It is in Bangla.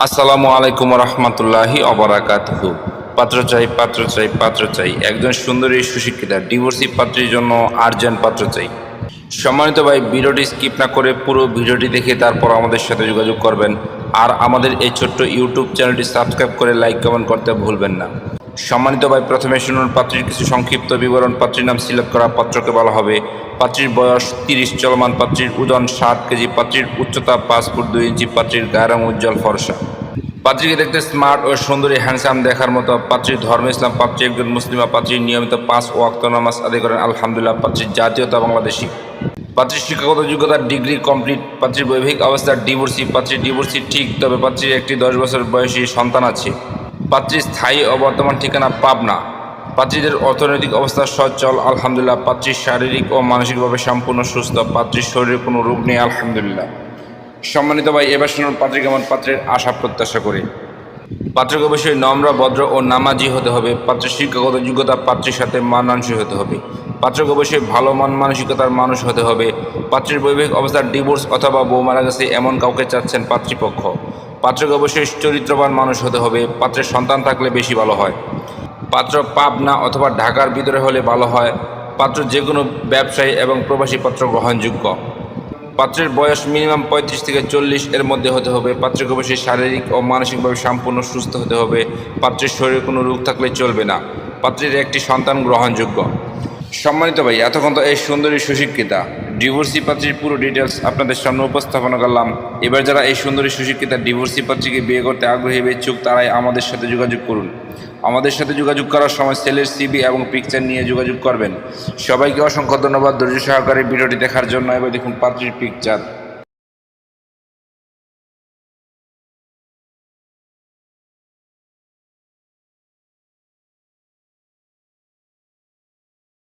আসসালামু আলাইকুম রহমতুল্লাহি অবরাকাত পাত্র চাই পাত্র চাই পাত্র চাই। একজন সুন্দরী সুশিক্ষিতা ডিভোর্সি পাত্রের জন্য আর্জেন্ট পাত্র চাই। সম্মানিত ভাই, ভিডিওটি স্কিপ না করে পুরো ভিডিওটি দেখে তারপর আমাদের সাথে যোগাযোগ করবেন। আর আমাদের এই ছোট্ট ইউটিউব চ্যানেলটি সাবস্ক্রাইব করে লাইক কমেন্ট করতে ভুলবেন না। সম্মানিত ভাই, প্রথমে শুনুন, পাত্রীর কিছু সংক্ষিপ্ত বিবরণ। পাত্রীর নাম সিলেক্ট করা পাত্রকে বলা হবে। পাত্রীর বয়স তিরিশ, চলমান পাত্রীর ওজন সাত কেজি, পাত্রীর উচ্চতা পাঁচ ফুট দুই ইঞ্চি, পাত্রীর গায়ের উজ্জ্বল ফর্সা। পাত্রীকে দেখতে স্মার্ট ও সুন্দরী, হ্যান্ডসাম দেখার মতো। পাত্রীর ধর্ম ইসলাম, পাত্রী একজন মুসলিমা পাত্রী নিয়মিত পাঁচ ওয়াক্ত নামাজ আদায় করেন। আলহামদুলিল্লাহ, পাত্রীর জাতীয়তা বাংলাদেশি। পাত্রীর শিক্ষাগত যোগ্যতার ডিগ্রি কমপ্লিট। পাত্রীর বৈবাহিক অবস্থার ডিভোর্সি। পাত্রীর ডিভোর্সি ঠিক, তবে পাত্রীর একটি দশ বছর বয়সী সন্তান আছে। পাত্রীর স্থায়ী ও বর্তমান ঠিকানা পাবনা। পাত্রীদের অর্থনৈতিক অবস্থা সচ্ছল আলহামদুলিল্লাহ। পাত্রীর শারীরিক ও মানসিকভাবে সম্পূর্ণ সুস্থ, পাত্রীর শরীরে কোনো রোগ নেই, আলহামদুলিল্লাহ। সম্মানিত ভাই, এবার শুনুন পাত্রী কেমন পাত্রের আশা প্রত্যাশা করে। পাত্রকে অবশ্যই নম্র, ভদ্র ও নামাজি হতে হবে। পাত্রের শিক্ষাগত যোগ্যতা পাত্রীর সাথে মানানসই হতে হবে। পাত্রকে অবশ্যই ভালো মান, মানসিকতার মানুষ হতে হবে। পাত্রীর বৈবাহিক অবস্থার ডিভোর্স অথবা বউ মারা গেছে এমন কাউকে চাচ্ছেন পাত্রীপক্ষ। পাত্রকে অবশ্যই চরিত্রবান মানুষ হতে হবে। পাত্রের সন্তান থাকলে বেশি ভালো হয়। পাত্র পাবনা অথবা ঢাকার ভিতরে হলে ভালো হয়। পাত্র যে কোনো ব্যবসায়ী এবং প্রবাসী পাত্র গ্রহণযোগ্য। পাত্রের বয়স মিনিমাম পঁয়ত্রিশ থেকে চল্লিশ এর মধ্যে হতে হবে। পাত্রকে অবশ্যই শারীরিক ও মানসিকভাবে সম্পূর্ণ সুস্থ হতে হবে। পাত্রের শরীরে কোনো রোগ থাকলে চলবে না। পাত্রের একটি সন্তান গ্রহণযোগ্য। সম্মানিত ভাই, এতক্ষণ তো এই সুন্দরী সুশিক্ষিতা। ডিভোর্সি পাত্রীর পুরো ডিটেলস আপনাদের সামনে উপস্থাপনা করলাম। এবার যারা এই সুন্দরী সুশিক্ষিতা ডিভোর্সি পাত্রীকে বিয়ে করতে আগ্রহী ইচ্ছুক, তারাই আমাদের সাথে যোগাযোগ করুন। আমাদের সাথে যোগাযোগ করার সময় সেলের সিবি এবং পিকচার নিয়ে যোগাযোগ করবেন। সবাইকে অসংখ্য ধন্যবাদ ধৈর্য সহকারে ভিডিওটি দেখার জন্য। এবার দেখুন পাত্রীর পিকচার